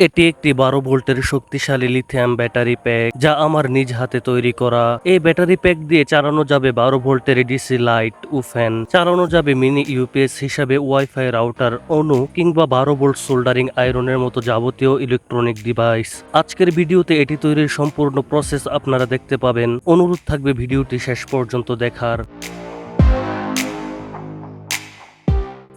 এটি একটি বারো ভোল্টের শক্তিশালী লিথিয়াম ব্যাটারি প্যাক যা আমার নিজ হাতে তৈরি করা। এই ব্যাটারি প্যাক দিয়ে চালানো যাবে বারো ভোল্টের ডিসি লাইট ও ফ্যান চালানো যাবে মিনি ইউপিএস হিসাবে ওয়াইফাই রাউটার অনু কিংবা বারো ভোল্ট সোল্ডারিং আয়রনের মতো যাবতীয় ইলেকট্রনিক ডিভাইস আজকের ভিডিওতে এটি তৈরির সম্পূর্ণ প্রসেস আপনারা দেখতে পাবেন। অনুরোধ থাকবে ভিডিওটি শেষ পর্যন্ত দেখার।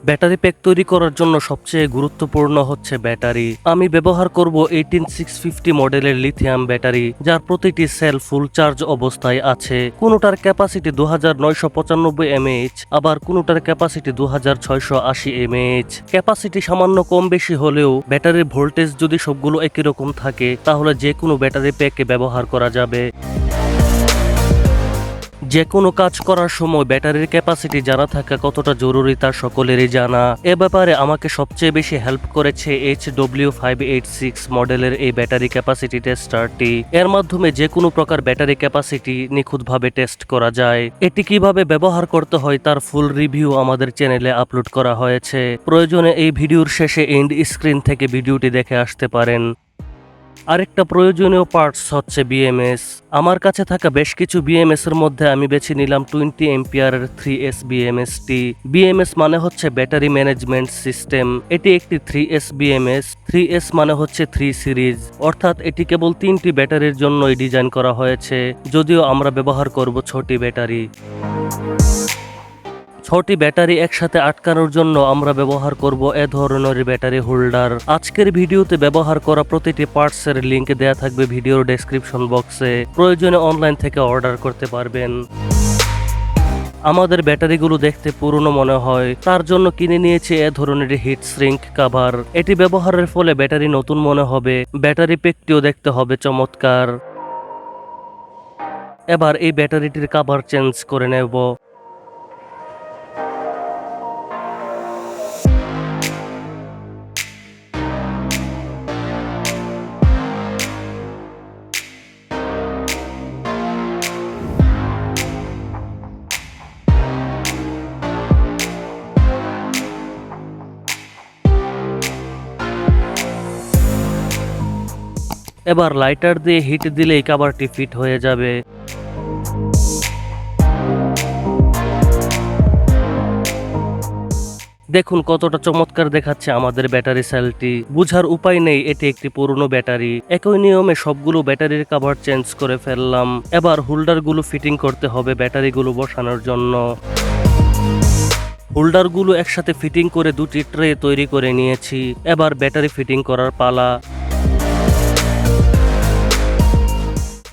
ব্যাটারি প্যাক তৈরি করার জন্য সবচেয়ে গুরুত্বপূর্ণ হচ্ছে ব্যাটারি। আমি ব্যবহার করব এইটিন সিক্স ফিফটি মডেলের লিথিয়াম ব্যাটারি, যার প্রতিটি সেল ফুল চার্জ অবস্থায় আছে। কোনোটার ক্যাপাসিটি দু হাজার নয়শো পঁচানব্বই এমএইচ, আবার কোনোটার ক্যাপাসিটি দু হাজার ছয়শো আশি এমএইচ। ক্যাপাসিটি সামান্য কম বেশি হলেও ব্যাটারির ভোল্টেজ যদি সবগুলো একই রকম থাকে, তাহলে যে কোনো ব্যাটারি প্যাকে ব্যবহার করা যাবে। যে কোনো কাজ করার সময় ব্যাটারির ক্যাপাসিটি জানা থাকা কতটা জরুরি তা সকলেরই জানা। এ ব্যাপারে আমাকে সবচেয়ে বেশি হেল্প করেছে H W five eight six মডেলের এই ব্যাটারি ক্যাপাসিটি টেস্টারটি। এর মাধ্যমে যে কোনো প্রকার ব্যাটারি ক্যাপাসিটি নিখুঁতভাবে টেস্ট করা যায়। এটি কীভাবে ব্যবহার করতে হয় তার ফুল রিভিউ আমাদের চ্যানেলে আপলোড করা হয়েছে। প্রয়োজনে এই ভিডিওর শেষে এন্ড স্ক্রিন থেকে ভিডিওটি দেখে আসতে পারেন। আরেকটা প্রয়োজনীয় পার্টস হচ্ছে বিএমএস আমার কাছে থাকা বেশ কিছু বিএমএস এর মধ্যে আমি বেছে নিলাম টোয়েন্টি এম্পিয়ারের থ্রি এস বিএমএস টি। বিএমএস মানে হচ্ছে ব্যাটারি ম্যানেজমেন্ট সিস্টেম এটি একটি three S BMS three S মানে হচ্ছে থ্রি সিরিজ অর্থাৎ এটি কেবল তিনটি ব্যাটারির জন্যই ডিজাইন করা হয়েছে, যদিও আমরা ব্যবহার করব ছটি ব্যাটারি। ছটি ব্যাটারি একসাথে আটকানোর জন্য আমরা ব্যবহার করব এ ধরনের ব্যাটারি হোল্ডার। আজকের ভিডিওতে ব্যবহার করা প্রতিটি পার্টসের লিংক দেয়া থাকবে ভিডিওর ডেসক্রিপশন বক্সে। প্রয়োজনে অনলাইন থেকে অর্ডার করতে পারবেন। আমাদের ব্যাটারিগুলো দেখতে পুরনো মনে হয়, তার জন্য কিনে নিয়েছি এ ধরনের হিট শ্রিঙ্ক কাভার। এটি ব্যবহারের ফলে ব্যাটারি নতুন মনে হবে, ব্যাটারি পেকটিও দেখতে হবে চমৎকার। এবার এই ব্যাটারিটির কাভার চেঞ্জ করে নেব। এবার লাইটার দিয়ে হিট দিলেই কাভারটি ফিট হয়ে যাবে। দেখুন কতটা চমৎকার দেখাচ্ছে আমাদের ব্যাটারি সেলটি বুঝার উপায় নেই, এটি একটি পুরনো ব্যাটারি। একই নিয়মে সবগুলো ব্যাটারির কাভার চেঞ্জ করে ফেললাম। এবার হোল্ডারগুলো ফিটিং করতে হবে ব্যাটারিগুলো বসানোর জন্য। হোল্ডারগুলো একসাথে ফিটিং করে দুটি ট্রে তৈরি করে নিয়েছি। এবার ব্যাটারি ফিটিং করার পালা।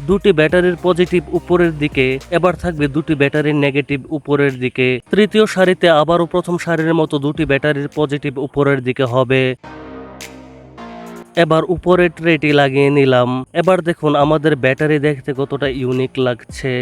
দুটি ব্যাটারির পজিটিভ উপরের দিকে, এবার থাকবে দুটি ব্যাটারির নেগেটিভ উপরের দিকে। তৃতীয় সারিতে আবারও প্রথম সারির মতো দুটি ব্যাটারির পজিটিভ উপরের দিকে হবে। এবার উপরের ট্রেটি লাগিয়ে নিলাম। এবার দেখুন, আমাদের ব্যাটারি দেখতে কতটা ইউনিক লাগছে।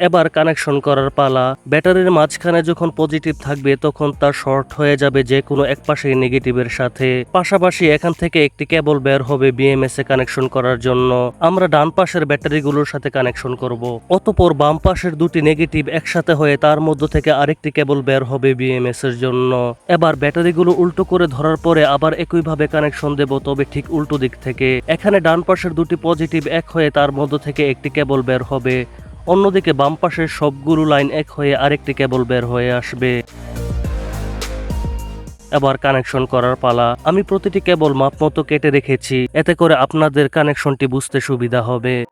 এবার কানেকশন করার পালা। ব্যাটারির মাঝখানে যখন পজিটিভ থাকবে, তখন তা শর্ট হয়ে যাবে যে কোনো এক পাশে নেগেটিভের সাথে। পাশাপাশি এখান থেকে একটি কেবল বের হবে বিএমএস এ কানেকশন করার জন্য। আমরা ডান পাশের ব্যাটারিগুলোর সাথে কানেকশন করব। অতপর বাম পাশের দুটি নেগেটিভ একসাথে হয়ে তার মধ্য থেকে আরেকটি কেবল বের হবে বিএমএস এর জন্য। এবার ব্যাটারিগুলো উল্টো করে ধরার পরে আবার একইভাবে কানেকশন দেব, তবে ঠিক উল্টো দিক থেকে। এখানে ডান পাশের দুটি পজিটিভ এক হয়ে তার মধ্য থেকে একটি কেবল বের হবে। অন্যদিকে বাম পাশের সবগুলো লাইন এক হয়ে আরেকটি কেবল বের হয়ে আসবে। এবার কানেকশন করার পালা। আমি প্রতিটি কেবল মাপ মতো কেটে রেখেছি। এতে করে আপনাদের কানেকশনটি বুঝতে সুবিধা হবে।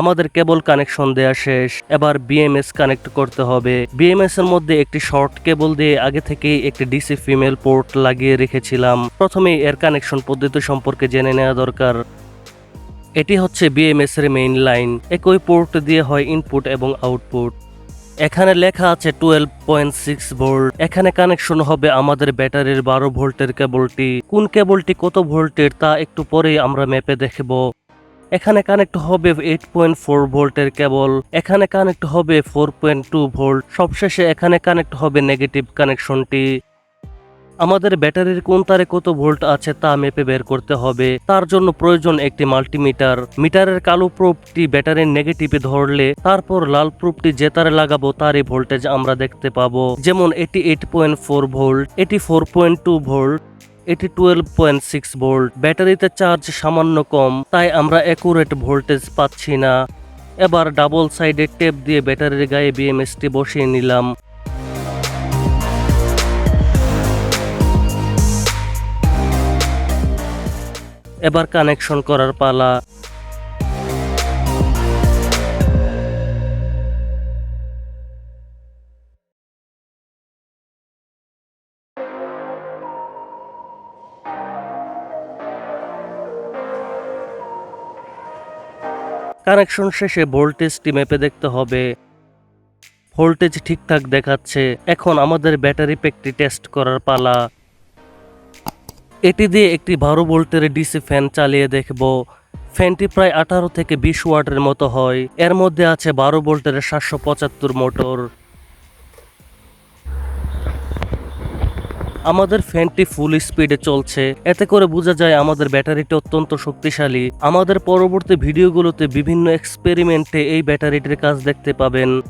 আমাদের কেবল কানেকশন দেয়া শেষ। এবার বিএমএস কানেক্ট করতে হবে। বিএমএস এর মধ্যে একটি শর্ট কেবল দিয়ে আগে থেকেই একটি ডিসি ফিমেল পোর্ট লাগিয়ে রেখেছিলাম। প্রথমে এর কানেকশন পদ্ধতি সম্পর্কে জেনে নেওয়া দরকার। এটি হচ্ছে বিএমএস এর মেইন লাইন একই পোর্ট দিয়ে হয় ইনপুট এবং আউটপুট এখানে লেখা আছে টুয়েলভ পয়েন্ট সিক্স ভোল্ট এখানে কানেকশন হবে আমাদের ব্যাটারির বারো ভোল্টের কেবলটি। কোন কেবলটি কত ভোল্টের তা একটু পরেই আমরা ম্যাপে দেখব। এখানে কানেক্ট হবে এইট পয়েন্ট ফোর ভোল্টের কেবল, এখানে কানেক্ট হবে ফোর পয়েন্ট টু ভোল্ট, সবশেষে এখানে কানেক্ট হবে নেগেটিভ কানেকশনটি। আমাদের ব্যাটারির কোন তারে কত ভোল্ট আছে তা মেপে বের করতে হবে। তার জন্য প্রয়োজন একটি মাল্টিমিটার। মিটারের কালো প্রুফটি ব্যাটারির নেগেটিভে ধরলে, তারপর লাল প্রুফটি যে তারে লাগাবো তারই ভোল্টেজ আমরা দেখতে পাবো। যেমন এটি এইট পয়েন্ট ফোর ভোল্ট, এটি ফোর পয়েন্ট টু ভোল্ট। এটি টুয়েলভ পয়েন্ট সিক্স ভোল্ট ব্যাটারিতে চার্জ সামান্য কম, তাই আমরা অ্যাকুরেট ভোল্টেজ পাচ্ছি না। এবার ডাবল সাইডে টেপ দিয়ে ব্যাটারির গায়ে বিএমএসটি বসিয়ে নিলাম। এবার কানেকশন করার পালা। কানেকশন শেষে ভোল্টেজটি মেপে দেখতে হবে। ভোল্টেজ ঠিকঠাক দেখাচ্ছে। এখন আমাদের ব্যাটারি প্যাকটি টেস্ট করার পালা। এটি দিয়ে একটি বারো ভোল্টের ডিসি ফ্যান চালিয়ে দেখব। ফ্যানটি প্রায় আঠারো থেকে বিশ ওয়াটের মতো হয়। এর মধ্যে আছে বারো ভোল্টের সাতশো পঁচাত্তর মোটর। আমাদের ফ্যানটি ফুল স্পিডে চলছে। এতে করে বোঝা যায় আমাদের ব্যাটারিটি অত্যন্ত শক্তিশালী। আমাদের পরবর্তী ভিডিওগুলোতে বিভিন্ন এক্সপেরিমেন্টে এই ব্যাটারিটির কাজ দেখতে পাবেন।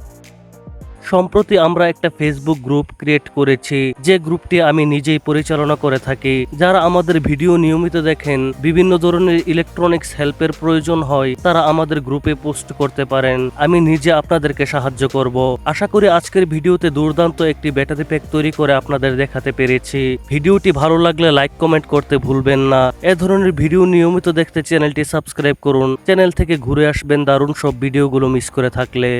সম্প্রতি আমরা একটা ফেসবুক গ্রুপ ক্রিয়েট করেছি, যে গ্রুপটি আমি নিজেই পরিচালনা করে থাকি। যারা আমাদের ভিডিও নিয়মিত দেখেন, বিভিন্ন ধরনের ইলেকট্রনিক্স হেল্পের প্রয়োজন হয়, তারা আমাদের গ্রুপে পোস্ট করতে পারেন। আমি নিজে আপনাদেরকে সাহায্য করব। আশা করি আজকের ভিডিওতে দুর্দান্ত একটি ব্যাটারি প্যাক তৈরি করে আপনাদের দেখাতে পেরেছি। ভিডিওটি ভালো লাগলে লাইক কমেন্ট করতে ভুলবেন না। এ ধরনের ভিডিও নিয়মিত দেখতে চ্যানেলটি সাবস্ক্রাইব করুন। চ্যানেল থেকে ঘুরে আসবেন দারুণ সব ভিডিওগুলো মিস করে থাকলে।